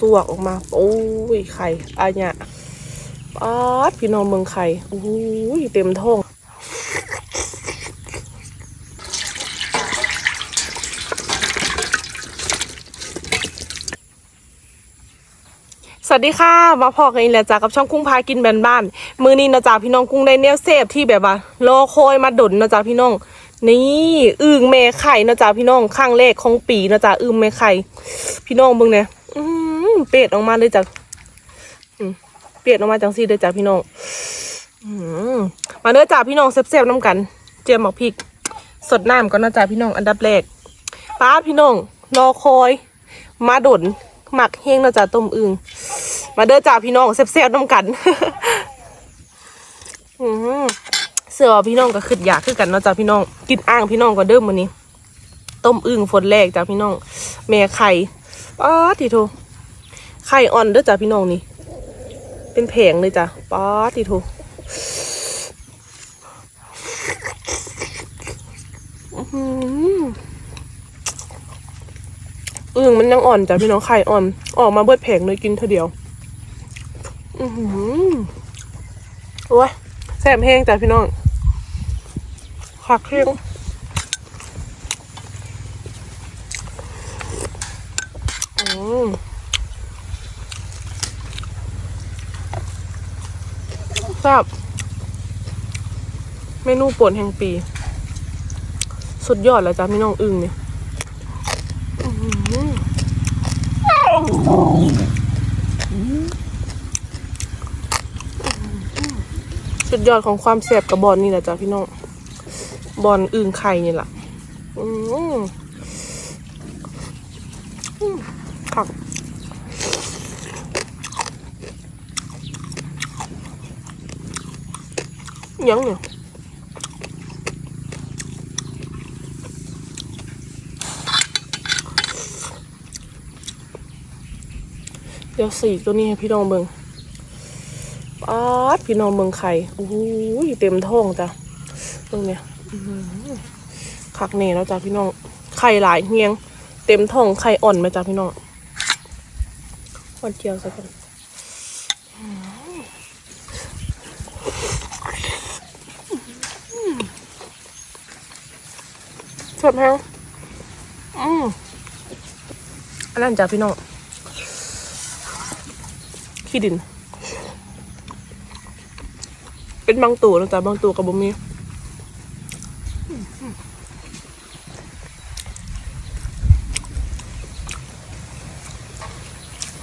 สวกออกมาโอ้ยไข่อาญะป๊าดพี่น้องเมืองไข่โอ้ยเต็มท้องสวัสดีค่ะ มาพอกันอีกแล้วจ้ากับช่องกุ้งพากินแบนบ้าน มือนี้นะจ๊ะพี่น้องกุ้งได้เนี่ยเซฟที่แบบว่าโลโคอยมาดนนะจ๊ะพี่น้อง นี่อึ่งเมไข่นะจ๊ะพี่น้องข้างเลขของปีนะจ๊ะอึ่งเมไข่ พี่น้องเบิ่งเนี่ย เป็ดออกมาเลยจ้ะอืมเป็ดออกมาจังซี่เลยจ้ะพี่น้องมาเด้อจ้ะพี่น้องแซ่บๆน้ำกัน เจียมหมกพริก สดน้ำก่อนนะจ๊ะพี่น้องอันดับแรกป้าพี่น้องรอคอย มาดนหมักเฮงนะจ๊ะต้มอึงมาเด้อจ้าพี่น้องแซ่บๆน้ำกันเสือพี่น้องก็ขึ้นอยากขึ้นกันเนาะจ้าพี่น้องกินอ่างพี่น้องก็เดิมวันนี้ ต้มอึงฝนแรกจ้าพี่น้อง แม่ไข่ป๊าทีโท ไข่อ่อนเด้อจ้าพี่น้องนี่ เป็นแผงเลยจ้ะป๊าดทีโทอื้อหืออึ่งมันยังอ่อนจ้ะพี่น้องไข่อ่อน ออกมาเบิดแผงเลยกินเท่าเดียว อือหือโอ้ยแสบแห้งจ้ะพี่น้องขักเคียงอืม แซ่บเมนูโปรดแห่งปี สุดยอดแล้วจ้ะพี่น้องอึ่งเนี่ยสุดยอดของความแสบกับบอลนี่แหละจ้ะพี่น้องบอลอึ่งไข่นี่แหละอืมอืมผัก ยังเนี่ยเดี๋ยวสีกตัวนี้ให้พี่น้องเบิงป๊าดพี่น้องเมืองไข่โอ้โหเต็มท้องจ้ะตรงเนี้ยคักเน่แล้วจ้ะพี่น้องไข่หลายเฮียง เต็มท้องไข่อ่อนไหมจ้ะพี่น้องวันเจียวสักคน สดแฮงอืมอันนั้นจ้ะพี่น้องขี้ดิน เป็นบางตัวนะจ๊ะบางตัวกับบ่มี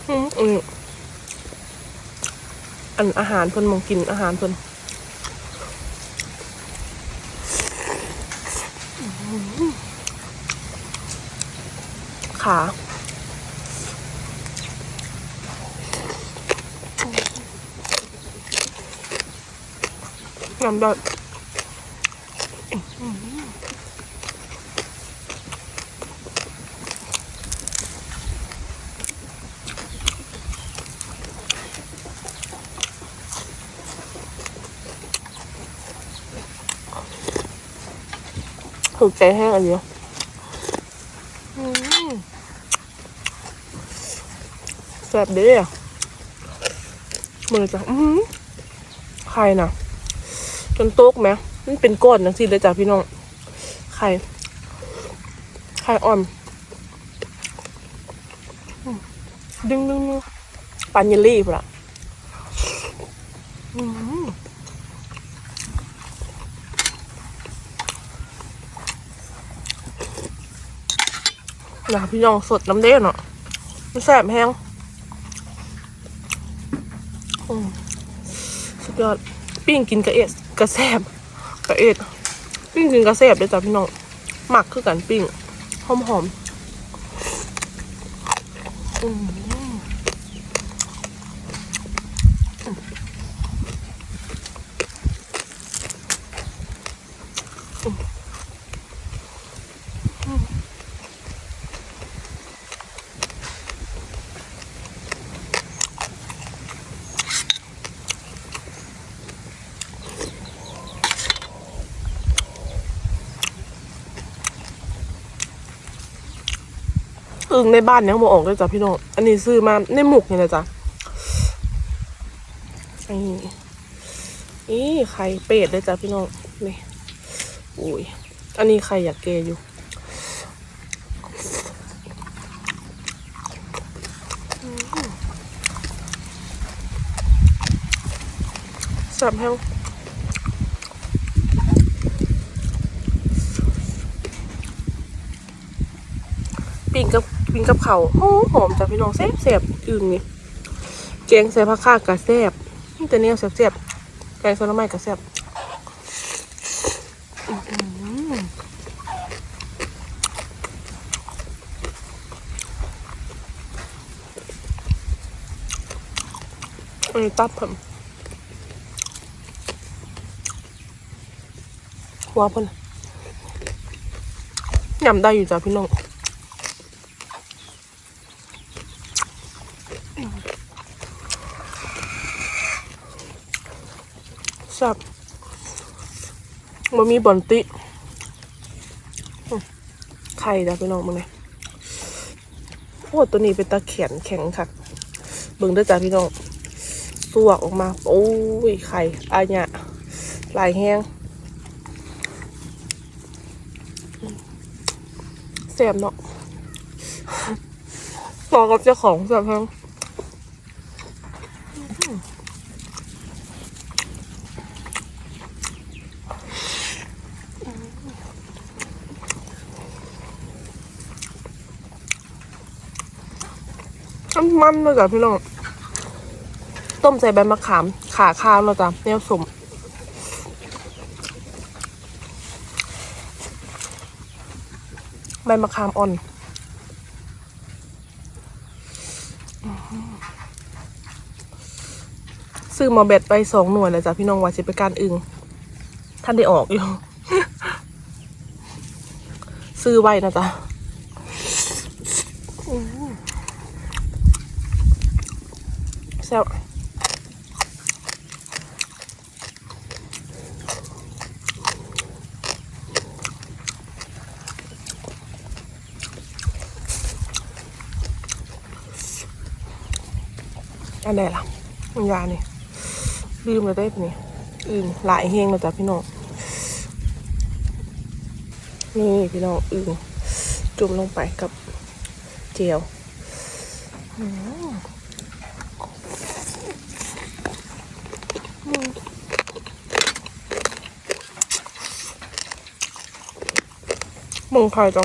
อืมอืมอันอาหารเพิ่นมองกินอาหารเพิ่น ขาน้ำได้ถูกใจแห้งอันเดียวอืมแซ่บเด้อมือจ้ะอือใครน่ะ จนโต๊กไหมมันเป็นก้อนนะสิเลยจ้ะพี่น้อง ไข่ ไข่อ่อน ดึงดึงปันเยลลี่ปะอืมนะพี่น้องสดน้ำเด้เนาะมันแสบแห้ง สุดยอดปิ้งกินกระเอ็ดกระแซบกระเอ็ดปิ้งกินกระแซบเลยจ้ะพี่น้องหมักคือกันปิ้งหอมหอมอืม อึ่งในบ้านเนี่ยังบ่ออกด้วยจ้ะพี่น้อง อันนี้ซื้อมาในหมุกเนี่ยนะจ้ะนี่นี่ไข่เป็ดเลยจ้ะพี่น้อง นี่อุ้ย อันนี้ไข่อยากเกยอยู่สับแห้งปิ่งกับ ปิ้งกับเขาวหอมหอมจ้ะพี่น้องแซ่บแซ่บอึ่งนี่แกงใส่ผักข้ากะแซ่บนี่แต่เนี้ยแซ่บแซ่บแกงใส่หน้ำไม้กะแซ่บอันนี้ตับผมหัวเพิ่นยำได้อยู่จ้ะพี่น้อง สับมันมีบอนติไข่จ้ะพี่น้องมึงเลยโอ้ตัวนี้เป็นตะแขนแข็งค่ะเบิ่งด้อจ้ะพี่น้องสวกออกมา โอ้ยไข่อาญะลายแห้งแซ่บเนาะบอกกับเจ้าของแซ่บแห้ง มันเลยจ้ะพี่น้อง ต้มใส่ใบมะขาม ขาข้าวแล้วจ้ะแนวสมใบมะขามอ่อนซื้อมาเบ็ดไปสองหน่วยเลยจ้ะพี่น้องว่าจะไปการอึงท่านได้ออกอยู่ ซื้อไว้นะจ๊ะ แซ่บอันไหนล่ะมันยานี่ลืมเลยได้ปะนี่อื่นหลายเฮงเลยจ้ะพี่น้องนี่พี่น้องอึ่งจุ่มลงไปกับเจียว มึงใครจ้ะ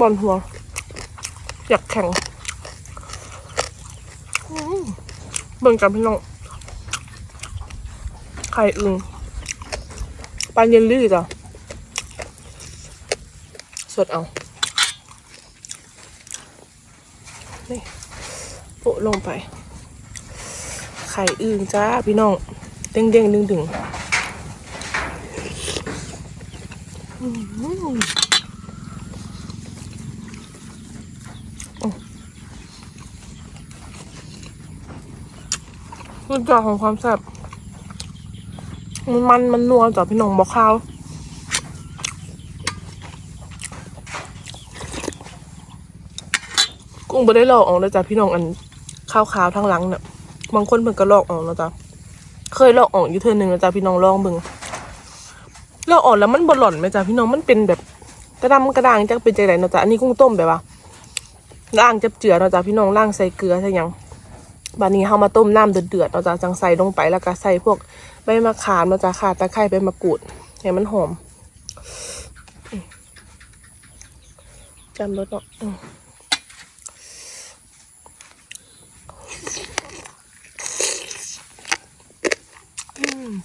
บอลหัว อยากแข่งเบิ่งกันพี่น้องไข่อึงปลาเยลลี่จ้ะสดเอานี่โปะลงไป ไข่อึ่งจ้าพี่น้อง เด้งเด้งดึงดึงอื้อหือรสชาของความแซ่บมันมันมันนัวจ้ะพี่น้องบอกข้าวกุ้งไม่ได้ลอกออกเลยจ้ะพี่น้องอันข้าวขาวๆทั้งหลังเนี่ยบางคนเพิ่นก็ลอกออกแล้วจ้ะ เคยลอกออกอยู่เทื่อหนึ่งแล้วจ้ะพี่น้องลองเบิ่งลอกออกแล้วมันบ่หล่อนไหมจ้ะพี่น้องมันเป็นแบบกระดำกระด่างจักเป็นใจไดเนะจ้ะอันนี้กุ้งต้มแบบว่าล่างจับเจือนะจ้ะพี่น้องล่างใส่เกลือใส่ยังบัดนี้เฮามาต้มน้ำเดือดๆเนาะจ้ะจังใส่ลงไปแล้วก็ใส่พวกใบมะขามนะจ้ะข่าตะไคร้ใบมะกรูดให้มันหอมอืมจำรสเนาะ จั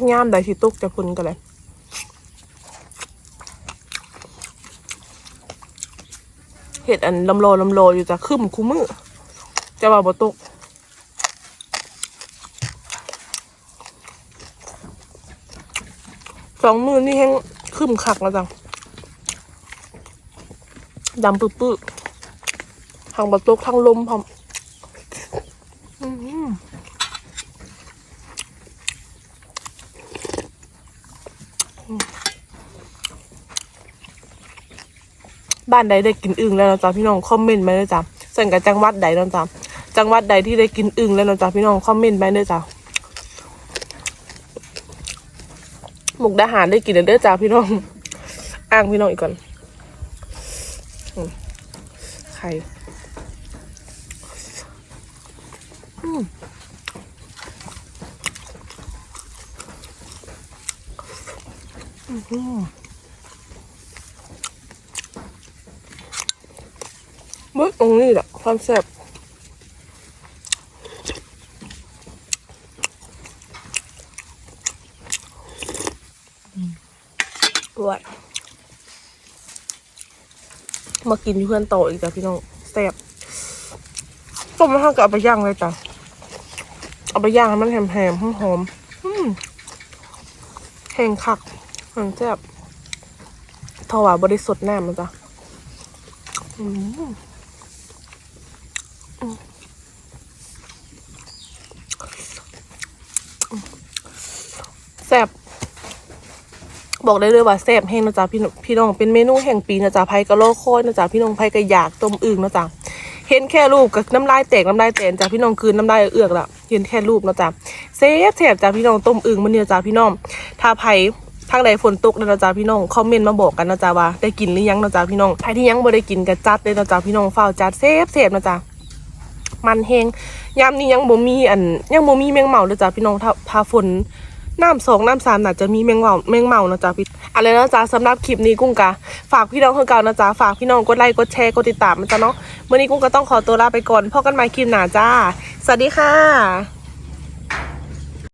กยามใดที่ตุกจะพุ่นกันเลยเห็ดอันลำโลลำโลอยู่จะขึ้นคู่มือจะว่าบ่ตกสองมือนี่แห้ง ขึ้นคักแล้วจังดำปื้อๆทางประตกทางลมพร้อมบ้านใดได้กินอึ่งแล้วนะจ๊ะพี่น้องคอมเมนต์มาเลยจ้ะส่วนกับจังหวัดใดนะจ๊ะจังหวัดใดที่ได้กินอึ่งแล้วนะจ๊ะพี่น้องคอมเมนต์มาเลยจ้ะห มุกดาหารได้กินเด้อจ้ะพี่น้อง อ้างพี่น้องอีกก่อนไข่อืมอื้อหือมึกตรงนี้แหละความแซ่บ มากินเพื่อนโตอีกจ้ะพี่น้องแซ่บต้มแล้วเราก็เอาไปย่างเลยจ้ะเอาไปย่างให้มันแหมๆหอมๆอืมแห้งคักแห้งแซ่บทว่าบริสุทธิ์แน้ำมันจ้ะแซ่บ บอกได้เลยว่าแซ่บแห้งนะจ๊ะพี่น้องพี่น้องเป็นเมนูแห่งปีนะจ๊ะไผ่กะโลโคอยนะจ๊ะพี่น้องไผ่กะอยากต้มอึ่งนะจ๊ะเห็นแค่รูปกับน้ำลายแตกน้ำลายแตนจ้ะพี่น้องคืนน้ำลายเอือกละเห็นแค่รูปนะจ๊ะแซ่บแซ่บจ้ะพี่น้องต้มอึ่งมันเนี่ยจ้ะพี่น้องถ้าไผ่ทางใดฝนตกนะจ๊ะพี่น้องคอมเมนต์มาบอกกันนะจ๊ะว่าได้กินหรือยังนะจ๊ะพี่น้องใครที่ยังบ่ได้กินก็จัดเลยนะจ๊ะพี่น้องเฝ้าจัดแซ่บแซ่บนะจ๊ะมันแห้งยามนี้ยังบ่มีอันยังบ่มีแมงเม่าเลยจ้ะพี่น้องถ้าถ้าฝน น้ำสองน้ำสามน่าจะมีแมงเมาแมงเมานะจ๊ะพี่อะไรนะจ๊ะสำหรับคลิปนี้กุ้งกะฝากพี่น้องคนเก่านะจ๊ะฝากพี่น้องกดไลค์กดแชร์กดติดตามนะจ๊ะเนาะมื้อนี้กุ้งก็ต้องขอตัวลาไปก่อนพบกันใหม่คลิปหน้าจ้า สวัสดีค่ะ